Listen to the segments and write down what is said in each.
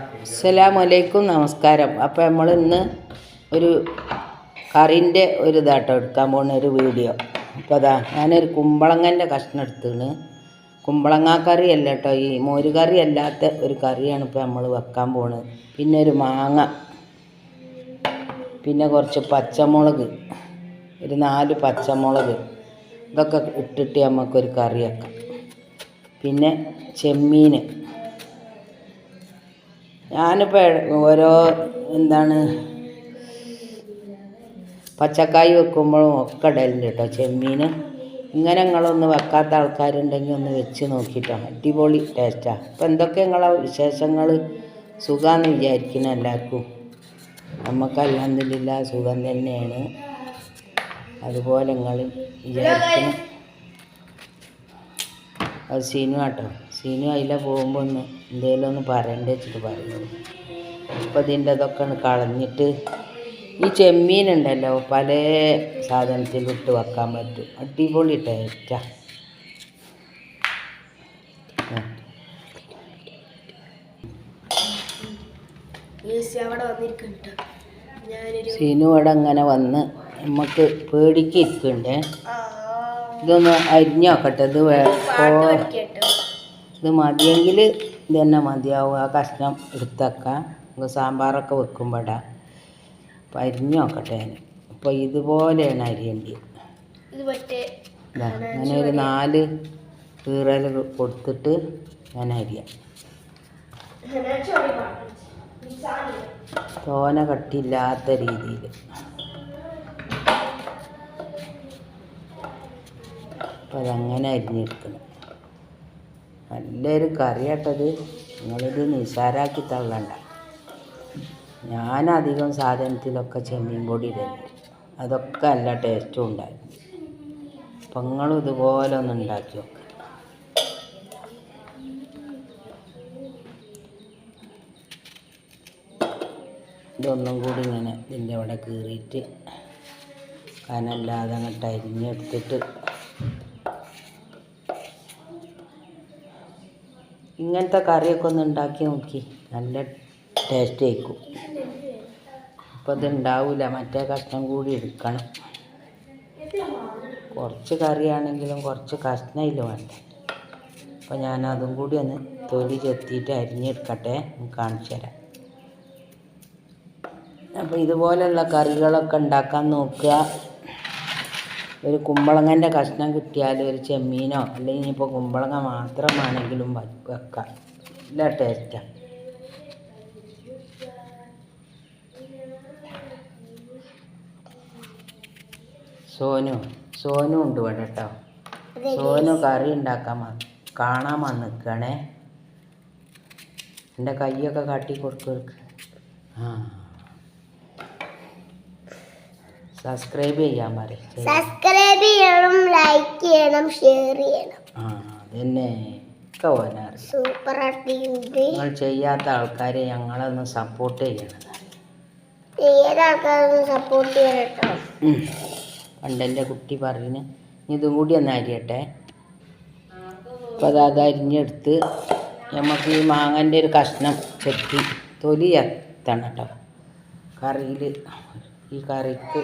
അസ്സലാമലൈക്കും. നമസ്കാരം. അപ്പോൾ നമ്മൾ ഇന്ന് ഒരു കറിന്റെ ഒരു ഇതാട്ടോ എടുക്കാൻ പോകുന്ന ഒരു വീഡിയോ. അപ്പോൾ അതാ ഞാനൊരു കുമ്പളങ്ങന്റെ കഷ്ണം എടുത്തിന് കുമ്പളങ്ങാ കറി അല്ല കേട്ടോ ഈ മോര് കറി അല്ലാത്ത ഒരു കറിയാണ് ഇപ്പോൾ നമ്മൾ വെക്കാൻ പോണത് പിന്നെ ഒരു മാങ്ങ പിന്നെ കുറച്ച് പച്ചമുളക് ഒരു നാല് പച്ചമുളക് ഇതൊക്കെ ഇട്ടിട്ട് നമുക്കൊരു കറി വെക്കാം. പിന്നെ ചെമ്മീൻ ഞാനിപ്പോൾ ഓരോ എന്താണ് പച്ചക്കായ് വെക്കുമ്പോഴും ഒക്കെ ഇടലുണ്ട് കേട്ടോ ചെമ്മീൻ ഇങ്ങനെ നിങ്ങളൊന്ന് വെക്കാത്ത ആൾക്കാരുണ്ടെങ്കിൽ ഒന്ന് വെച്ച് നോക്കിയിട്ടോ അടിപൊളി ടേസ്റ്റാണ് അപ്പം എന്തൊക്കെ നിങ്ങളെ വിശേഷങ്ങൾ സുഖമെന്ന് വിചാരിക്കുന്ന എല്ലാവർക്കും നമുക്ക് സുഖം തന്നെയാണ്. അതുപോലെ നിങ്ങൾ വിചാരിക്കണം. അത് സീനു കേട്ടോ സീനു അതിലെ പോകുമ്പോൾ ഒന്ന് എന്തെങ്കിലും ഒന്ന് പറയണ്ടേ വെച്ചിട്ട് പറയുന്നത്. ഇപ്പം ഇതിന്റെ ഇതൊക്കെ ഒന്ന് കളഞ്ഞിട്ട് ഈ ചെമ്മീൻ ഉണ്ടല്ലോ പല സാധനത്തിലിട്ട് വെക്കാൻ പറ്റും. അടിപൊളി ടേസ്റ്റാ അവിടെ വന്നിരിക്കുന്നുണ്ട് ഞാനൊരു സീനു ഇവിടെ അങ്ങനെ വന്ന് നമുക്ക് പേടിക്ക് ഇരിക്കണ്ടേ ഇതൊന്ന് അരിഞ്ഞോക്കട്ടെ ഇത് ഇത് മതിയെങ്കിൽ ഇത് തന്നെ മതിയാവും. ആ കഷ്ണം എടുത്തേക്കാം. സാമ്പാറൊക്കെ വെക്കുമ്പോഴാ അപ്പം അരിഞ്ഞ് നോക്കട്ടെ ഞാൻ. അപ്പോൾ ഇതുപോലെയാണ് അരിയേണ്ടത് അങ്ങനെ ഒരു നാല് കീറൽ കൊടുത്തിട്ട് ഞാൻ അരിയാം. തോന കട്ടില്ലാത്ത രീതിയിൽ അപ്പം അതങ്ങനെ അരിഞ്ഞെടുക്കണം. നല്ലൊരു കറിയാട്ടത് നിങ്ങളിത് നിസാരാക്കി തള്ളണ്ട. ഞാനധികം സാധനത്തിലൊക്കെ ചെമ്മീൻ പൊടി ഇടലുണ്ട് അതൊക്കെ നല്ല ടേസ്റ്റും ഉണ്ടായിരുന്നു. അപ്പം നിങ്ങളും ഇതുപോലെ ഒന്ന് ഉണ്ടാക്കി നോക്കുക ഇതൊന്നും കൂടി ഇങ്ങനെ ഇതിന്റെ അവിടെ കീറിയിട്ട് കനല്ലാതെ അങ്ങോട്ട് അരിഞ്ഞെടുത്തിട്ട് ഇങ്ങനത്തെ കറിയൊക്കെ ഒന്ന് ഉണ്ടാക്കി നോക്കി. നല്ല ടേസ്റ്റ് ആയിരിക്കും. അപ്പോൾ ഇത് ഉണ്ടാവില്ല മറ്റേ കഷ്ണം കൂടി എടുക്കണം. കുറച്ച് കറിയാണെങ്കിലും കുറച്ച് കഷ്ണമില്ല വേണ്ട? അപ്പോൾ ഞാൻ അതും കൂടി ഒന്ന് തൊലി ചെത്തിയിട്ട് അരിഞ്ഞെടുക്കട്ടെ. കാണിച്ചു തരാം. അപ്പോൾ ഇതുപോലെയുള്ള കറികളൊക്കെ ഉണ്ടാക്കാൻ നോക്കുക. ഒരു കുമ്പളങ്ങന്റെ കഷ്ണം കിട്ടിയാൽ ഒരു ചെമ്മീനോ അല്ലെങ്കിൽ ഇനിയിപ്പോൾ കുമ്പളങ്ങ മാത്രമാണെങ്കിലും വെക്കാം. നല്ല ടേസ്റ്റാണ് സോനു സോനു ഉണ്ട് ഇവിടെ കേട്ടോ സോനു കറി ഉണ്ടാക്കാൻ കാണാൻ വന്ന് നിൽക്കണേ എന്റെ കൈയൊക്കെ കാട്ടി കൊടുക്കുക ആ. സബ്സ്ക്രൈബ് ചെയ്യാൻ പറയും സബ്സ്ക്രൈബ് ചെയ്യണം ലൈക്ക് ചെയ്യണം ഷെയർ ചെയ്യണം. ആ അതന്നെ. സൂപ്പർ നിങ്ങൾ ചെയ്യാത്ത ആൾക്കാരെ ഞങ്ങളൊന്ന് സപ്പോർട്ട് ചെയ്യണം. ഏതാൾക്കാരും സപ്പോർട്ട് ചെയ്യണം പണ്ടെന്റെ കുട്ടി പറഞ്ഞു ഇതും കൂടി ഒന്ന് അരിയട്ടെ. അപ്പോൾ അതാത് അത് അരിഞ്ഞെടുത്ത് നമുക്ക് ഈ മാങ്ങന്റെ ഒരു കഷ്ണം ചെത്തി തൊലി എത്തണം കേട്ടോ. കറിയിൽ ഈ കറിക്ക്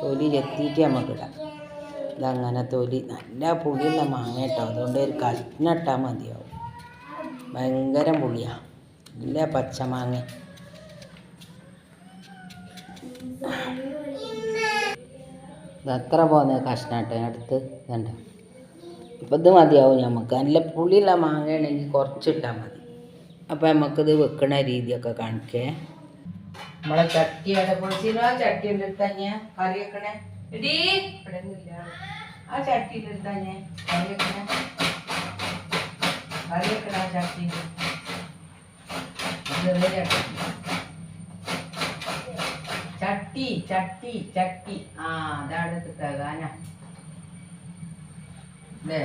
തൊലി ചെത്തിയിട്ട് നമുക്കിടാം ഇതങ്ങനെ തൊലി നല്ല പുളിയുള്ള മാങ്ങ കേട്ടോ അതുകൊണ്ട് ഒരു കട്ടിനട്ടാൽ മതിയാവും. ഭയങ്കര പുളിയാണ് നല്ല പച്ചമാങ്ങ ഇതത്ര പോകുന്ന കഷ്ണാട്ടെ? അടുത്ത് വേണ്ട ഇപ്പം ഇത് മതിയാവും നമുക്ക് നല്ല പുളിയുള്ള മാങ്ങയാണെങ്കിൽ കുറച്ചിട്ടാൽ മതി. അപ്പം നമുക്കിത് വെക്കുന്ന രീതിയൊക്കെ കാണിക്കേ. നമ്മളെ ചട്ടി പൊളിച്ചിനോ ആ ചട്ടി എടുത്തഞ്ഞ കറി വെക്കണേ. എടീ ഇവിടെ. ആ ചട്ടി എടുത്തഞ്ഞേ കറി വെക്കണേ. കറി വെക്കണ ആ ചട്ടി. ചട്ടി. ചട്ടി ചട്ടി ആ അതാണ് കിട്ടാകാന അല്ലേ?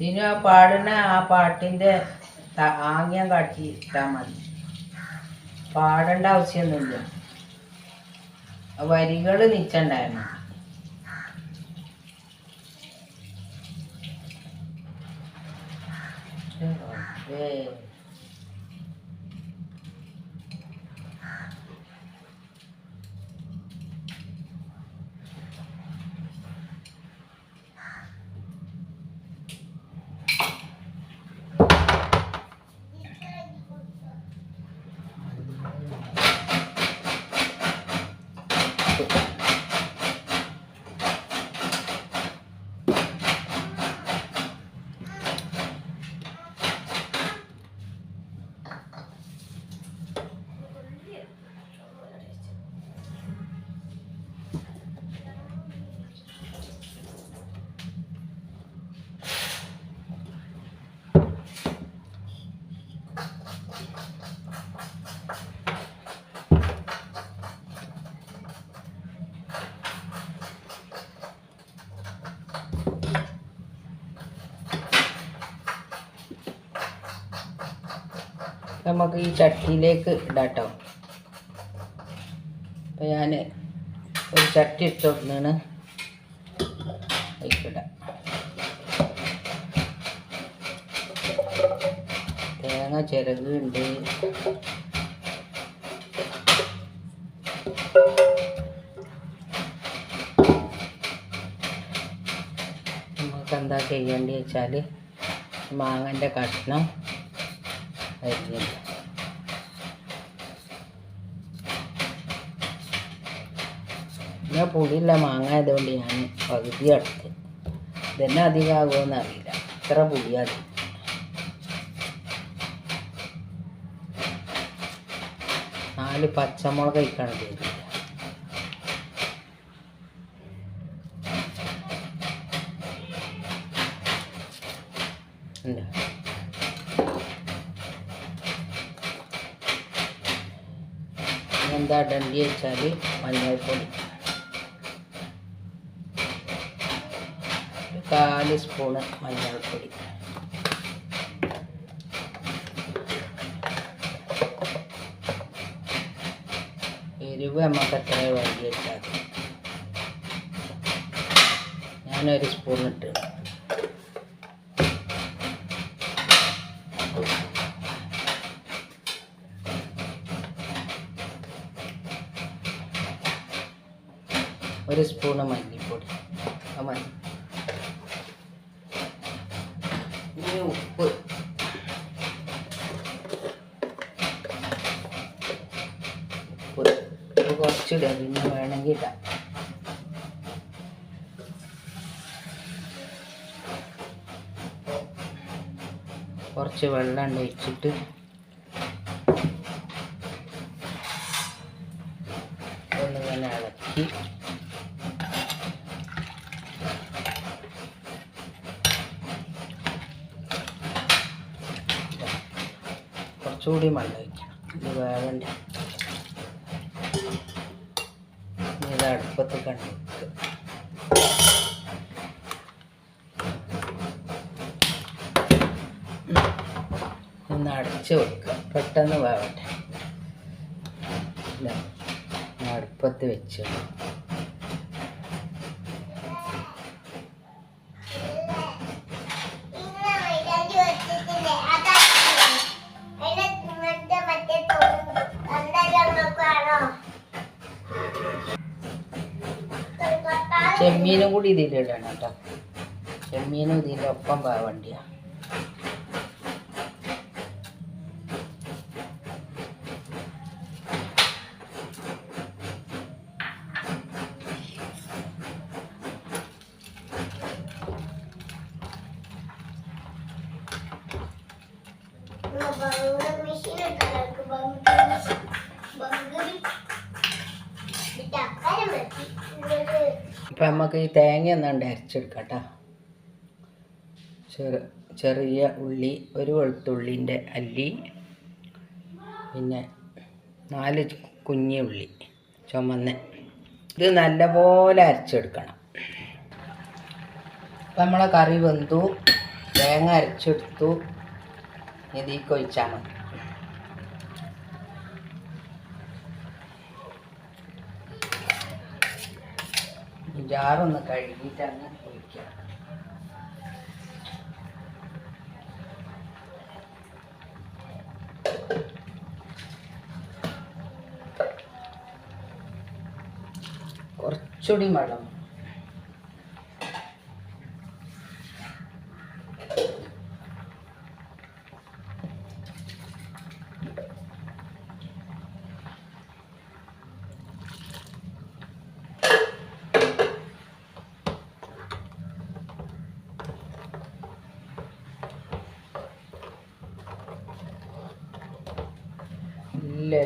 പിന്നെ ആ പാടുന്ന ആ പാട്ടിന്റെ ആംഗ്യം കാട്ടി ഇട്ടാൽ മതി. പാടേണ്ട ആവശ്യമൊന്നുമില്ല വരികൾ നിച്ചണ്ടായിരുന്നു. നമുക്ക് ഈ ചട്ടിയിലേക്ക് ഇടാട്ടോ. അപ്പം ഞാൻ ഒരു ചട്ടി ഇട്ടൊന്നാണ് തേങ്ങ തേങ്ങ ചിരകുണ്ട് നമുക്ക് എന്താ ചെയ്യേണ്ടി വെച്ചാൽ മാങ്ങന്റെ കഷ്ണം അരിഞ്ഞില്ല പിന്നെ പുളിയുള്ള മാങ്ങ ആയതുകൊണ്ട് ഞാൻ പകുതി എടുത്ത്. ഇതന്നെ അധികമാകുമെന്ന് അറിയില്ല. ഇത്ര പുളിയാണ് നാല് പച്ചമുളക് കഴിക്കണം എന്താ ഡണ്ടി വെച്ചാൽ മഞ്ഞൾപ്പൊടി ഒരു കാൽ സ്പൂണ് മഞ്ഞൾപ്പൊടി എരിവ് നമുക്ക് എത്ര വഴി വെച്ചാൽ. ഞാനൊരു സ്പൂൺ ഇട്ട്. ഒരു സ്പൂണ് മല്ലിപ്പൊടി ആ മതി ഇനി ഉപ്പ് ഉപ്പ് ഉപ്പ് കുറച്ചിടുക പിന്നെ വേണമെങ്കിൽ ഇടാം കുറച്ച് വെള്ളം ഒഴിച്ചിട്ട് ഒന്നിങ്ങനെ ഇളക്കി. കുറച്ചുകൂടി വെള്ളം ഒഴിക്കണം ഇത് വേവണ്ട ഇനി ഇത് അടുപ്പത്ത് കണ്ടു ഒന്ന് അടച്ച് വെക്കുക പെട്ടെന്ന് വേവട്ടെ. അടുപ്പത്ത് വെച്ചു? ചെമ്മീനും കൂടി ഇതിലിടണം കേട്ടോ. ചെമ്മീനും ഇതിന്റെ ഒപ്പം വേവണ്ടിയാ. ഇപ്പം നമുക്ക് ഈ തേങ്ങ ഒന്നുണ്ട് അരച്ചെടുക്കാം കേട്ടോ ചെറു ചെറിയ ഉള്ളി ഒരു വെളുത്തുള്ളിന്റെ അല്ലി പിന്നെ നാല് കുഞ്ഞി ഉള്ളി ചുമന്ന. ഇത് നല്ലപോലെ അരച്ചെടുക്കണം. അപ്പം നമ്മളെ കറി വെന്തു തേങ്ങ അരച്ചെടുത്തു. ഇതീ കൊഴിച്ചാൽ മതി. ജാറൊന്ന് കഴുകിയിട്ടങ്ങ് ഒഴിക്കാം കുറച്ചുകൂടി വെള്ളം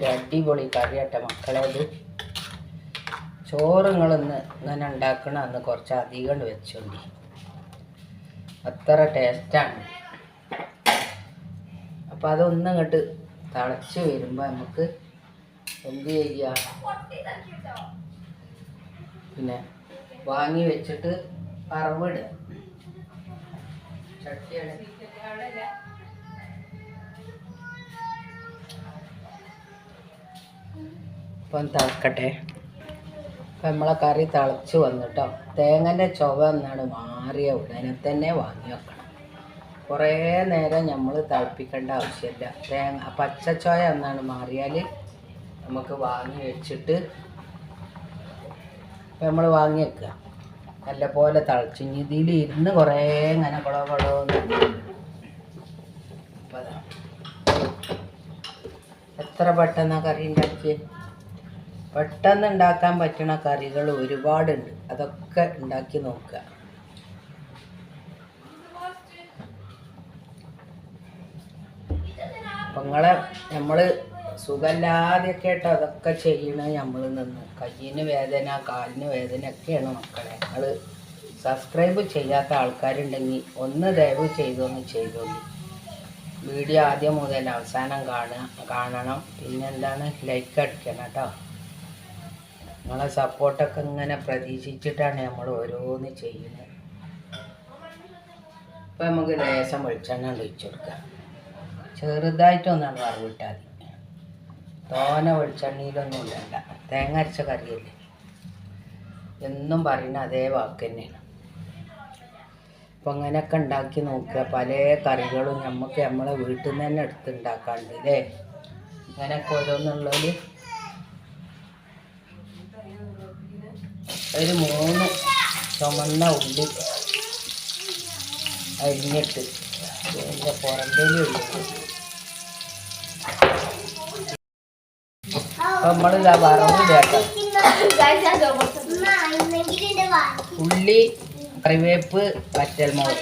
നല്ലൊരു അടിപൊളി മക്കളെ മക്കളേത് ചോറ് നിങ്ങളൊന്ന് ഇങ്ങനെ ഉണ്ടാക്കണ അന്ന് കുറച്ച് അധികം വെച്ചോണ്ടി. അത്ര ടേസ്റ്റാണ് അപ്പം അതൊന്നും ഇങ്ങോട്ട് തിളച്ച് വരുമ്പോൾ നമുക്ക് എന്ത് ചെയ്യുക പിന്നെ വാങ്ങി വെച്ചിട്ട് പറവിടുക ചട്ടിയാണ്. ഇപ്പം തിളക്കട്ടെ. ഇപ്പം നമ്മളെ കറി തിളച്ച് വന്നിട്ടോ. തേങ്ങന്റെ ചുവ എന്നാണ് മാറിയ ഉടനെ തന്നെ വാങ്ങി വെക്കണം. കുറേ നേരം നമ്മൾ തിളപ്പിക്കേണ്ട ആവശ്യമില്ല. തേങ്ങ പച്ചച്ചോയ എന്നാണ് മാറിയാൽ നമുക്ക് വാങ്ങി വെച്ചിട്ട് ഇപ്പം നമ്മൾ വാങ്ങി വെക്കുക. നല്ലപോലെ തിളച്ച്. ഇനി ഇതിൽ ഇരുന്ന് കുറേ ഇങ്ങനെ കുളോ കുളോ എത്ര പെട്ടെന്നാണ് കറി ഉണ്ടാക്കിയത് പെട്ടെന്ന് ഉണ്ടാക്കാൻ പറ്റുന്ന കറികൾ ഒരുപാടുണ്ട്. അതൊക്കെ ഉണ്ടാക്കി നോക്കുക. അപ്പം നിങ്ങളെ നമ്മൾ സുഖമില്ലാതെയൊക്കെ ആയിട്ട് അതൊക്കെ ചെയ്യണത് നമ്മൾ നിന്ന്. കയ്യിന് വേദന കാലിന് വേദന ഒക്കെയാണ് മക്കളെ. നിങ്ങൾ സബ്സ്ക്രൈബ് ചെയ്യാത്ത ആൾക്കാരുണ്ടെങ്കിൽ ഒന്ന് ദയവ് ചെയ്തൊന്ന് ചെയ്തോളി. വീഡിയോ ആദ്യം മുതൽ അവസാനം കാണുക കാണണം. പിന്നെന്താണ് ലൈക്ക് അടിക്കണം കേട്ടോ. നിങ്ങളെ സപ്പോർട്ടൊക്കെ ഇങ്ങനെ പ്രതീക്ഷിച്ചിട്ടാണ് നമ്മൾ ഓരോന്ന് ചെയ്യുന്നത്. ഇപ്പം നമുക്ക് ലേശം വെളിച്ചെണ്ണ ഒഴിച്ചു കൊടുക്കാം. ചെറുതായിട്ടൊന്നാണ് വറവിട്ടാൽ മതി തോന വെളിച്ചെണ്ണയിലൊന്നും ഇല്ലണ്ട തേങ്ങ അരച്ച കറിയല്ലേ? എന്നും പറയുന്ന അതേ വാക്ക് തന്നെയാണ്. അപ്പം അങ്ങനെയൊക്കെ ഉണ്ടാക്കി നോക്കുക. പല കറികളും നമുക്ക് നമ്മളെ വീട്ടിൽ നിന്ന് തന്നെ എടുത്തുണ്ടാക്കാണ്ട് അല്ലേ അങ്ങനെയൊക്കെ ഓരോന്നുള്ളതിൽ ഒരു മൂന്ന് ചുമന്ന ഉള്ളി അരിഞ്ഞിട്ട് ഇതിന്റെ പുറന്തേലി ഒഴിച്ചു അപ്പം ഉള്ളി കറിവേപ്പ് വറ്റൽമുളക്.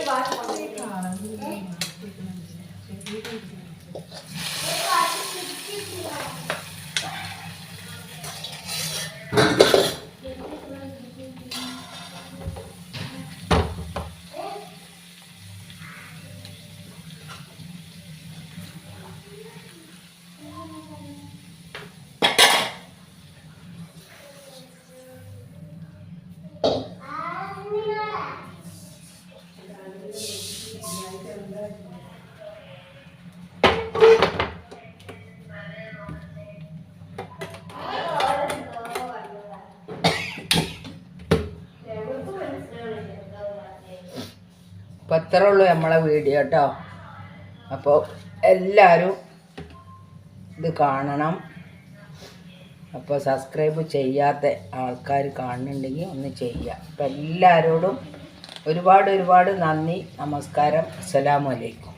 അപ്പം അത്രേ ഉള്ളൂ നമ്മളെ വീഡിയോ കേട്ടോ അപ്പോൾ എല്ലാവരും ഇത് കാണണം. അപ്പോൾ സബ്സ്ക്രൈബ് ചെയ്യാത്ത ആൾക്കാർ കാണുന്നുണ്ടെങ്കിൽ ഒന്ന് ചെയ്യുക അപ്പം എല്ലാവരോടും ഒരുപാട് ഒരുപാട് നന്ദി നമസ്കാരം അസ്സലാമു അലൈക്കും.